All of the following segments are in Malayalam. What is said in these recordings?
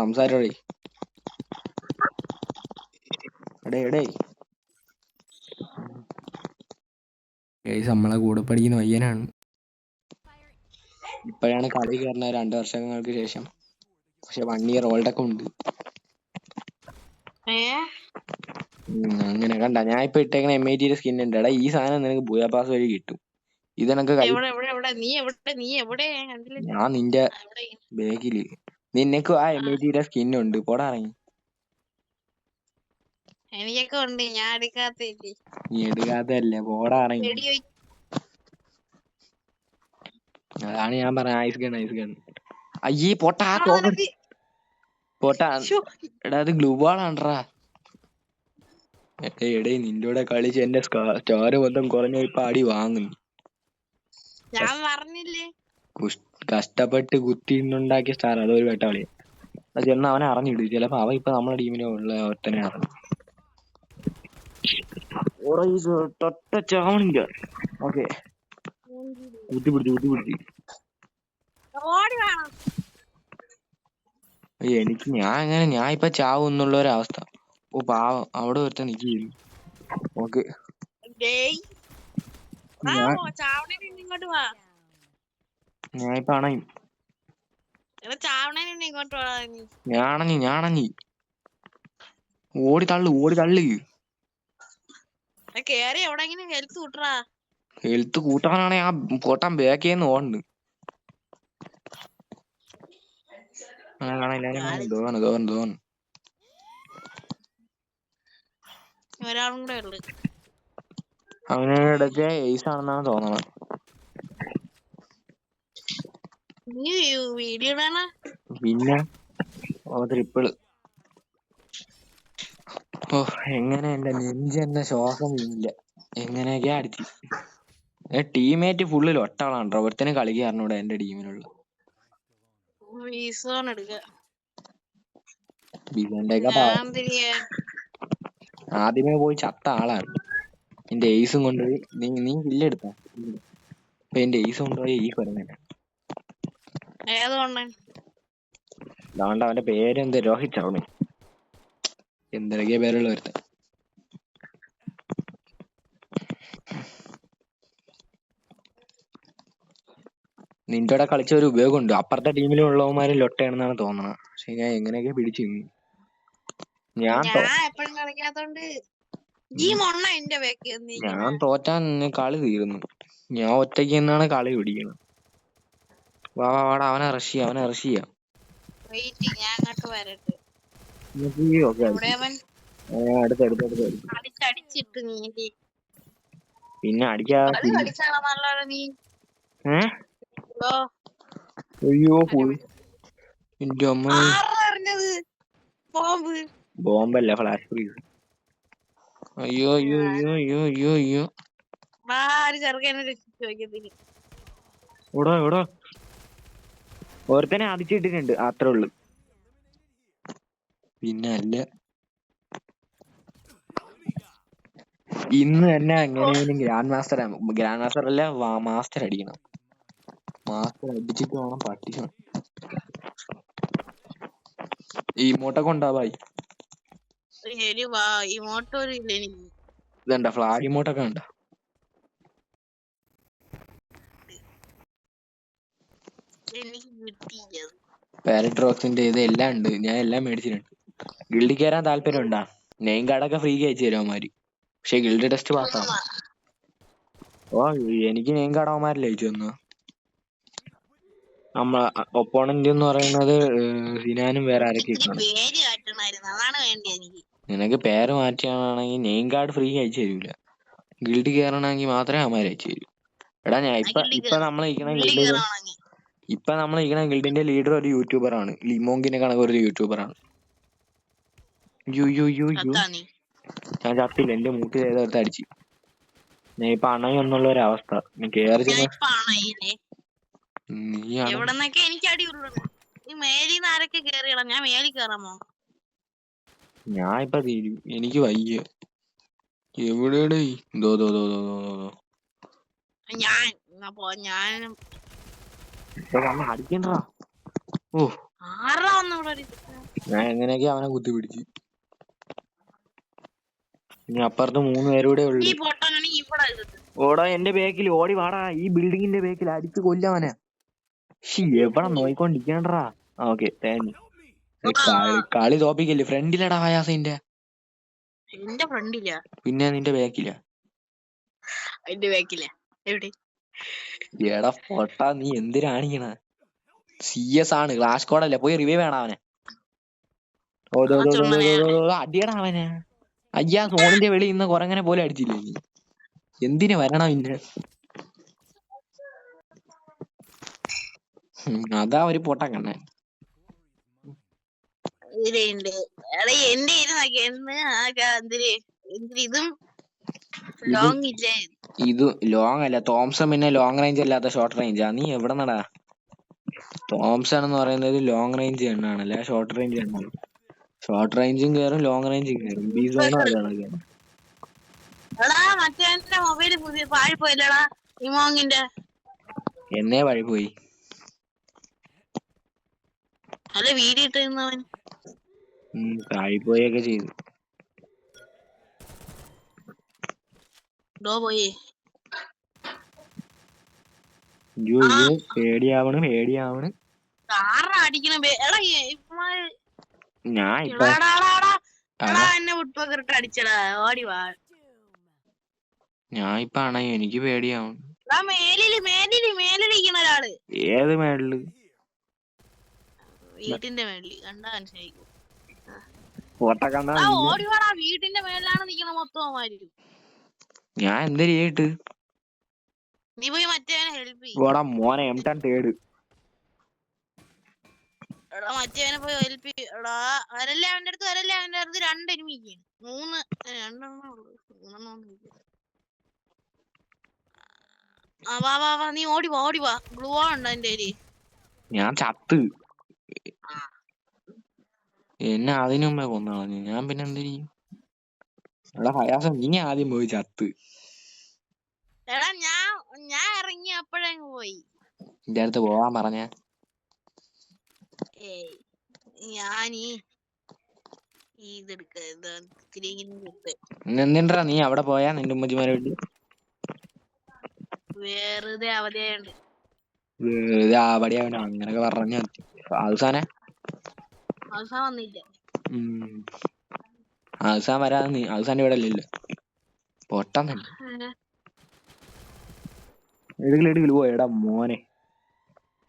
സംസാരേ എടേ എടേ. ഗൈസ് നമ്മളെ കൂടെ പഠിക്കുന്ന പയ്യനാണ്. ഇപ്പോഴാണ് കളി കയറുന്ന രണ്ട് വർഷങ്ങൾക്ക് ശേഷം. പക്ഷെ വൺ ഇയർ ഓൾഡ് ഒക്കെ ഉണ്ട്. അങ്ങനെ കണ്ട. ഞാൻ ഇപ്പൊ ഇട്ടേക്കണ എം ഐ ടിയുടെ സ്കിൻ ഉണ്ട്. എടാ ഈ സാധനം നിനക്ക് ബൂയാ പാസ് വഴി കിട്ടും. ഇതെനക്ക് എവിടെ എവിടെ എവിടെ? നീ എവിടെ നീ എവിടെ കണ്ടില്ല. ഞാൻ നിന്റെ ബാഗിൽ നിനക്ക് ആ എം ഐ ടിയുടെ സ്കിൻ ഉണ്ട്. പോടാ ഇറങ്ങി. എനിക്കൊക്കെ ഉണ്ട്. ഞാൻ എടുക്കാത്തില്ലേ നീ എടുക്കാത്തല്ലേ പോടാ ഇറങ്ങി. അതാണ് ഞാൻ പറഞ്ഞ ഐസ് ഗൺ ഐസ് ഗൺ അയ്യേ പൊട്ട ആ തോക്ക് നിനക്ക് എടാ അത് ഗ്ലൂ ബാളാണ്ട്രാ എടേ എടേ നിന്റെ കൂടെ കളിച്ച് എന്റെ സ്റ്റാർ മൊത്തം കുറഞ്ഞ ഇപ്പൊ അടി വാങ്ങുന്നു. ഞാൻ പറഞ്ഞില്ലേ? കുഷ്- കഷ്ടപ്പെട്ട് കുത്തിന്നുണ്ടാക്കിയ സ്റ്റാർ അതൊരു വേട്ടാളിയാ അത് ചെന്ന് അവനെ അറിഞ്ഞിടും. ചിലപ്പോ അവൻ ഇപ്പൊ നമ്മളെ ടീമിന് ഉള്ള ഒറ്റനെ അറിഞ്ഞു തൊട്ട ചാവണില്ല. ഓക്കെ. എനിക്ക് ഞാൻ അങ്ങനെ ഞാൻ ഇപ്പൊ ചാവും എന്നുള്ള ഒരവസ്ഥ ഓ പാവം. അവിടെ ഒരുത്ത നിക്കുന്നു ഓക്കെ. ഞാൻ ഓ, ചാവണേന് മുന്നേ ഇങ്ങോട്ട് വാ ഞാൻ ഇപ്പൊ അണയും ഞാണഞ്ഞി ഞാണഞ്ഞി ഓടി തള്ളു ഓടി തള്ളു. കേറി എവിടെങ്കിലും ഹെൽത്ത് കൂട്ടറാ. ഹെൽത്ത് കൂട്ടാനാണ് ആ പൊട്ടാൻ ബേക്കേന്ന് ഓണ്ട് അവന് ഇടയ്ക്ക് ഏസ് ആണെന്നാണ് തോന്നണത്. നീ വീഡിയോ ഇടാണ പിന്നെ ഓ ട്രിപ്പിൾ ഓ എങ്ങനെ എന്റെ നെഞ്ചെന്ന ശ്വാസം ഇല്ല എങ്ങനെയൊക്കെ അടിച്ചു. ടീമേറ്റ് ഫുള്ളിൽ ഒട്ടാളാണ് ഒരുത്തനെ എന്റെ ടീമിലുള്ള ബിജന്റെ ഒക്കെ ഞാൻ തിരികെ ആദ്യമേ പോയി ചത്ത ആളാണ്. എന്റെ ഏസും കൊണ്ടുപോയി നീ നീ ഇല്ലെടുത്ത എന്റെ ഏസും കൊണ്ടുപോയി ഈ ഏതുകൊണ്ട് അതുകൊണ്ട് അവന്റെ പേരെന്ത്? രോഹിത് ചൗണി എന്തൊക്കെ പേരുള്ള ഒരുത്തൻ. നിന്റെ അവിടെ കളിച്ച ഒരു ഉപയോഗമുണ്ട്. അപ്പുറത്തെ ടീമിലുള്ളവന്മാരും ലൊട്ടയാണെന്നാണ് തോന്നുന്നത് പക്ഷെ ഞാൻ എങ്ങനെയൊക്കെ പിടിച്ചു ഞാൻ ഞാൻ എപ്പോഴും കളിക്കാത്തോണ്ട് ഈ മൊണ്ണ എന്റെ ബാക്കി ഞാൻ തോറ്റാൻ നിന്ന് കളി തീരുന്നു. ഞാൻ ഒറ്റയ്ക്ക് നിന്നാണ് കളി പിടിക്കുന്നത് വാ വാ വാടാ അവനെ റഷ് ചെയ്യാം അവനെ റഷ് ചെയ്യാം. വെയിറ്റ് ഞാൻ അങ്ങോട്ട് വരട്ടെ. പിന്നെ അടിക്കാ അയ്യോ ഫുൾ എന്റെ അമ്മ. ആരാ ബോംബ്. ബോംബ് ബോംബല്ല ഫ്ലാഷ് ഫ്രീസ് അയ്യോ അയ്യോ അയ്യോ അയ്യോ അയ്യോ അയ്യോ. ചെറുക്കനെ രക്ഷിച്ചു വയ്ക്കത്തിന് ഓടാ എവിടോ? ഓരോരുത്തനെ ആദിച്ചിട്ടിട്ടുണ്ട് അത്രേ ഉള്ളു. പിന്നെ അല്ല. ഇന്ന് തന്നെ എങ്ങനെയായാലും ഗ്രാൻഡ് മാസ്റ്റർ ഗ്രാൻഡ് മാസ്റ്റർ അല്ല മാസ്റ്റർ അടിക്കണം. മാസ്റ്റർ അടിച്ചിട്ട് വേണം പഠിക്കണം ഈ ഇമോട്ടൊക്കെ മോട്ടോർ ഇല്ല എനിക്ക് ഇതണ്ട ഫ്ലാഗ് ഇമോട്ടൊക്കെ ഉണ്ടോ? എനിക്ക് കിട്ടിയില്ല പാരട്രോക്സിന്റെ ഇത് എല്ലാം ഉണ്ട്. ഞാൻ എല്ലാം മേടിച്ചിട്ടുണ്ട്. ഗിൽഡിൽ കയറാൻ താല്പര്യം ഉണ്ടാ? നെയിം കാർഡൊക്കെ ഫ്രീ അയച്ചു തരും അവന്മാര്. പക്ഷെ ഗിൽഡ് ടെസ്റ്റ് പാസ്സാണ് ഓ എനിക്ക് നെയിം കാർഡ് അവന്മാരല്ലേ അയച്ചു തന്നു. നമ്മ ഒപ്പോണന്റ് എന്ന് പറയുന്നത് സിനാനും വേറെ ആരൊക്കെ നിനക്ക് പേര് മാറ്റിയാണെങ്കിൽ നെയിം കാർഡ് ഫ്രീ അയച്ചു തരൂല. ഗിൽഡ് കയറണമെങ്കിൽ മാത്രമേ അവന്മാർ അയച്ചു തരൂ. എടാ ഞാൻ ഇപ്പൊ ഇപ്പൊ നമ്മൾ പുള്ളി ഗിൽഡിൽ ഇപ്പൊ നമ്മൾ ഇങ്ങനെ ഗിൽഡിന്റെ ലീഡർ ഒരു യൂട്യൂബർ ആണ്. ലിമോങ്കിനെ കണക്ക് ഒരു യൂട്യൂബർ ആണ്. യു യു യു യു സത്താ നീ ഞാൻ ചത്തില്ല. എന്റെ മൂട്ടിൽ ഏതെടുത്ത് അടിച്ചു ഞാൻ ഇപ്പൊ അണയി എന്നുള്ള ഒരു അവസ്ഥ. നീ കേറി എവിടെന്നൊക്കെ എനിക്ക് അടി ഉള്ളത് നീ മേലിന്ന് ആരൊക്കെ കേറിയടാ? ഞാൻ മേലിൽ കയറാമോ ഞാൻ ഇപ്പൊ തീരും എനിക്ക് വയ്യ. എവിടെയാണ് ഞാൻ അടിക്കണ്ടാ ഓ. ഞാൻ എങ്ങനെയൊക്കെ അവനെ കുത്തി പിടിച്ച്. ഇനി അപ്പുറത്ത് മൂന്ന് പേരൂടെ ഉള്ളു. ഓടാ എന്റെ ബേക്കിൽ ഓടി വാടാ. ഈ ബിൽഡിങ്ങിന്റെ ബേക്കിൽ അടിച്ച് കൊല്ലവനെ എവിടെ നോയിക്കൊണ്ടിരിക്കണ്ടാ. ഓക്കെ തേഞ്ഞു കളി തോപ്പിക്കല്ലേ? ഫ്രണ്ടിലടാ ആയാസിന്റെ. എന്റെ ഫ്രണ്ടില്ല പിന്നെ നിന്റെ ബേക്കില എന്റെ എവിടെ? എടാ പൊട്ടാ നീ എന്തിനാണിക്കണ സി എസ് ആണ് ക്ലാഷ് കോഡല്ലേ പോയി റിവൈവ് വേണം അവനെ. അടിയടാവനെ അയ്യാ സോണിന്റെ വെളി ഇന്ന് കൊറങ്ങനെ പോലെ അടിച്ചില്ലേ നീ? എന്തിനു വരണം ഇന്ന്? അതാ ഒരു പൊട്ട കണ്ണേ ഇതുണ്ട് എന്റെ ഇരുന്നാക്കി എന്തിര് ഇതും ലോങ് ഇല്ലേ? ഇത് ലോങ് അല്ല. തോംസൺ പിന്നെ ലോങ് റേഞ്ച് അല്ലാത്ത ഷോർട്ട് റേഞ്ചാ നീ എവിടെ നടാ തോംസൺ എന്ന് പറയുന്നത് ലോങ് റേഞ്ച് എണ്ണാണല്ലേ? ഷോർട്ട് റേഞ്ച് എണ്ണാണ്. ഷോർട്ട് റേഞ്ചും കയറും ലോങ് റേഞ്ചും കയറും ബി സോണും അതാണ് മറ്റേ മൊബൈൽ പുതിയ പാഴി പോയില്ലടാ? ഇമോങ്ങിന്റെ എന്നേ വഴി പോയി. അല്ല വീഡിയോ ഇട്ടിരുന്നവൻ ഉം, പോയൊക്കെ ചെയ്തു. ഡോ പോയി. അയ്യോ അയ്യോ പേടിയാവണ് പേടിയാവണ്. ആറാ അടിക്കണ എടാ ഞാൻ ഇപ്പൊ എന്നെ അടിച്ചടാ. ഓടി വാ. ഞാൻ ഇപ്പൊ എനിക്ക് പേടിയാവും എടാ മേലിൽ മേലിൽ മേലിലിരിക്കണ ഒരാൾ. ഏത് മേളിൽ വീട്ടിന്റെ മേളിൽ കണ്ടാ മനസ്സിലായിക്കോ? ഓടി വാടാ. വീട്ടിന്റെ മേളിലാണ് നിക്കണ മൊത്തം ഞാൻ എന്താ ചെയ്യട്ട്? നീ പോയി മറ്റേ ഹെൽപ്പ് ചെയ്യും. ഓടാ മോനെ എം ടെൻ തേട് എടാ മറ്റേവനെ പോയി ഹെൽപ്പ് എടാ വരല്ലേ അവന്റെ അടുത്ത് വരല്ലേ അവന്റെ അടുത്ത്. രണ്ട് എനിമിക്കാണ് മൂന്ന് രണ്ടെണ്ണേ ഉള്ളൂ. മൂന്നെണ്ണം ആ വാ വാ വാ നീ ഓടി വാ ഓടി വാ. ഗ്ലൂ ഉണ്ട് എന്റെ കയ്യിൽ ഞാൻ ചത്ത്. എന്നെ അതിനു മുമ്പേ കൊന്നു കളഞ്ഞു ഞാൻ പിന്നെ എന്തിരി എടാ ഹയാസം നീ ആദ്യം പോയി ചത്ത്. എടാ ഞാൻ ഞാൻ ഇറങ്ങി അപ്പോഴങ്ങ് പോയി. എന്റെ അടുത്ത് പോവാൻ പറഞ്ഞ. ഏയ് ക്ലീനിങ് എടുത്ത് എന്തിണ്ടാ നീ അവിടെ പോയാ നിന്റെ ഉമ്മച്ചിമാരെ വീട്ടിൽ? വെറുതെ അവധിയുണ്ട് വെറുതെ അവിടെ അവൻ അങ്ങനൊക്കെ പറഞ്ഞ. അവസാനം? അവസാനം വന്നില്ല. അവസാനം വരാതെ നീ അവസാനം ഇവിടെ അല്ലല്ലോ പൊട്ടാൻ തന്നെ എടുക്കൽ എടുക്കൽ പോയടാ മോനെ.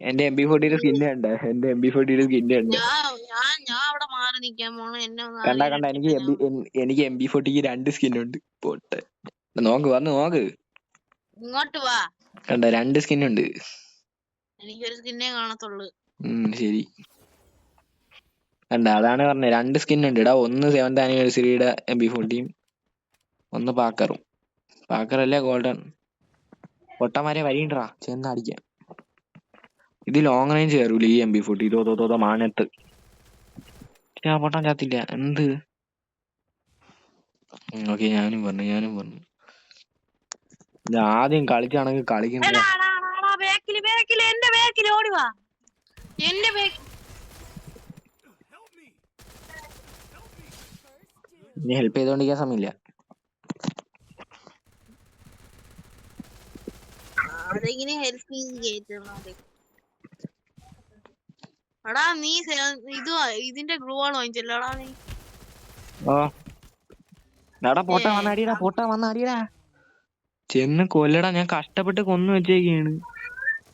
എന്റെ എം ബി ഫോർട്ടിയുടെ സ്കിന്നെ ഉണ്ട് എന്റെ എം ബി ഫോർട്ടിയുടെ സ്കിന്നെ ഉണ്ട് ഞാൻ ഞാൻ ഞാൻ അവിടെ മാറി നിക്കാൻ പോണ. എന്നെ ഒന്ന് കണ്ട കണ്ട. എനിക്ക് എനിക്ക് എം ബി ഫോർട്ടിക്ക് രണ്ട് സ്കിൻ ഉണ്ട്. പൊട്ട് നോക്ക് വന്ന് നോക്ക്. ഇങ്ങോട്ട് വാ. കണ്ട രണ്ട് സ്കിൻ ഉണ്ട്. എനിക്കൊരു സ്കിന്നേ കാണത്തുള്ളൂ. ഉം ശരി. കണ്ട? അതാണ് പറഞ്ഞത്. രണ്ട് സ്കിൻ ഉണ്ട് ഇടാ ഒന്ന് സെവന്ത് ആനിവേഴ്സറിയുടെ എം ബി ഫോർട്ടിയും ഒന്ന് പാക്കറും. പാക്കറല്ലേ ഗോൾഡൻ പൊട്ടന്മാരെ വരിണ്ടാ ചെന്ന് അടിക്കാം ഇത് ലോങ് റേഞ്ച് കയറൂല ഈ എം ബി ഫോർട്ടി ഇതോ തോ തോ മാനത്ത്. ആ പൊട്ടാൻ ചാത്തില്ല. എന്ത്? ഓക്കെ ഞാനും പറഞ്ഞു ഞാനും പറഞ്ഞു. ഇത് ആദ്യം കളിക്കാണെങ്കിൽ ബാക്കിൽ എന്റെ എന്റെ ബാക്ക് ഇനി ഹെൽപ്പ് ചെയ്തോണ്ടിരിക്കാൻ സമയമില്ല അതെങ്ങനെ ഹെൽപ്പ് ചെയ്ത് കേറ്റുന്നത് എടാ നീ ഇത് ഇതിന്റെ ഗ്ലൂ ആണ് വാങ്ങിച്ചല്ലോടാ നീ ഓ എടാ പൊട്ട വന്നടിയടാ പൊട്ട വന്നടിയടാ ചെന്ന് കൊല്ലടാ ഞാൻ കഷ്ടപ്പെട്ട് കൊന്നു വെച്ചേക്കാണ്.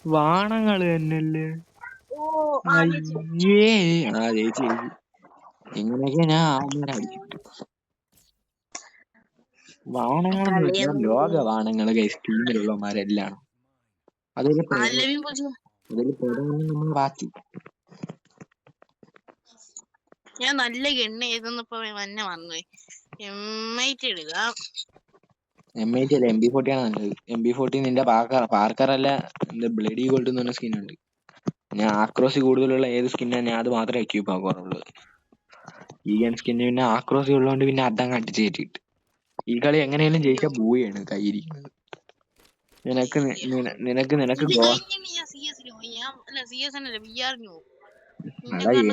വാണങ്ങൾ തന്നെയല്ലേ. അയ്യേ ആ ചേച്ചി ഇങ്ങനെയൊക്കെ ഞാൻ ആവുന്നവരെ അടിച്ചു വെച്ചാൽ ലോക വാണങ്ങൾ കൈസ് ടീമിലുള്ളവന്മാരെല്ലാം അതിൽ അതിൽ നമ്മൾ ബാക്കി ഞാൻ നല്ല എണ്ണ എഴുതുന്നപ്പോ തന്നെ വന്നു എം ഐ ടി ഇടുക. എം ഐ ടി അല്ല എം ബി ഫോർട്ടി ആണ് നല്ലത്. എം ബി ഫോർട്ടി നിന്റെ പാർക്കർ പാർക്കർ അല്ല എന്റെ ബ്ലഡി ഗോൾഡ് എന്ന് പറഞ്ഞ സ്കിൻ ഉണ്ട്. ഞാൻ ആക്രോസി കൂടുതലുള്ള ഏത് സ്കിന്നാ ഞാൻ അത് മാത്രമേ എക്യൂപ്പ് ആക്കാറുള്ളൂ ഈ ഗൺ സ്കിന്ന് പിന്നെ ആക്രോസി ഉള്ളതുകൊണ്ട് പിന്നെ അതങ്ങ് അടിച്ച് കയറ്റിയിട്ട്. ഈ കളി എങ്ങനെയാലും ജയിച്ചാൽ ബൂയാണ് കൈയിരിക്കുന്നത് നിനക്ക് നിനക്ക് നിനക്ക് കൊണ്ടാണ്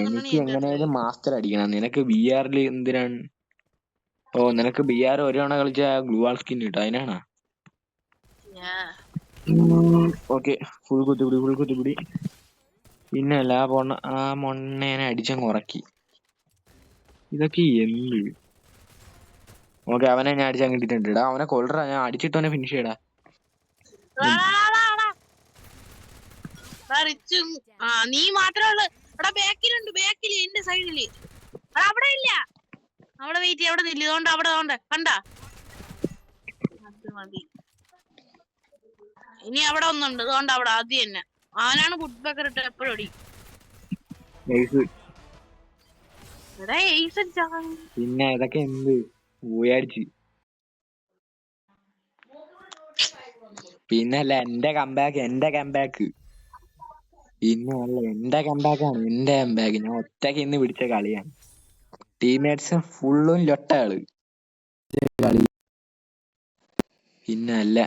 എനിക്ക് എങ്ങനെയാലും മാസ്റ്റർ അടിക്കണം. നിനക്ക് ബി ആറിൽ എന്തിനാണ്? ഓ നിനക്ക് ബി ആർ ഒരു തവണ കളിച്ച ഗ്ലൂവാൾ സ്കിൻ കിട്ടും. അതിനാണോ. ഓക്കെ ഫുൾ കുത്തിപ്പിടി ഫുൾ കുത്തിപ്പിടി. പിന്നെ അല്ല ആ പൊണ്ണ ആ മൊണ്ണേനെ അടിച്ചങ്ങ് ഉറക്കി. ഇതൊക്കെ എന്ത്? ഓക്കെ അവനെ ഞാൻ അടിച്ചാൽ കിട്ടിട്ടുണ്ട് എടാ അവനെ കൊല്ലടാ ഞാൻ അടിച്ചിട്ട് അവനെ ഫിനിഷ് ചെയ്യടാ. നീ മാത്രമേ ഉള്ളു. ബാക്കിലുണ്ട് ബാക്കിൽ എന്റെ സൈഡിൽ എടാ അവിടെ ഇല്ല. അവിടെ വെയിറ്റ് അവിടെ നില്ല. ഇതുകൊണ്ട് അവിടെ ഉണ്ട് കണ്ട? അത് മതി. ഇനി അവിടെ ഒന്നുണ്ട്. അതുകൊണ്ട് അവിടെ ആദ്യം തന്നെ. അവനാണ് ഫുഡ് ബക്കർ ഇട്ട് എപ്പോഴും അടി. നൈസ് എടാ ഏസ് അടിച്ചാ. പിന്നെ ഇതൊക്കെ എന്ത്? ഊയടിച്ച് പിന്നല്ല എന്റെ കമ്പാക്ക് എന്റെ കമ്പാക്ക് പിന്നെ അല്ല എന്റെ കമ്പാക്കാണ് എന്റെ കമ്പാക്ക് ഞാൻ ഒറ്റയ്ക്ക് ഇന്ന് പിടിച്ച കളിയാണ്. ടീംമേറ്റ്സ് ഫുള്ളും ലൊട്ടകൾ. കളി പിന്നെ അല്ല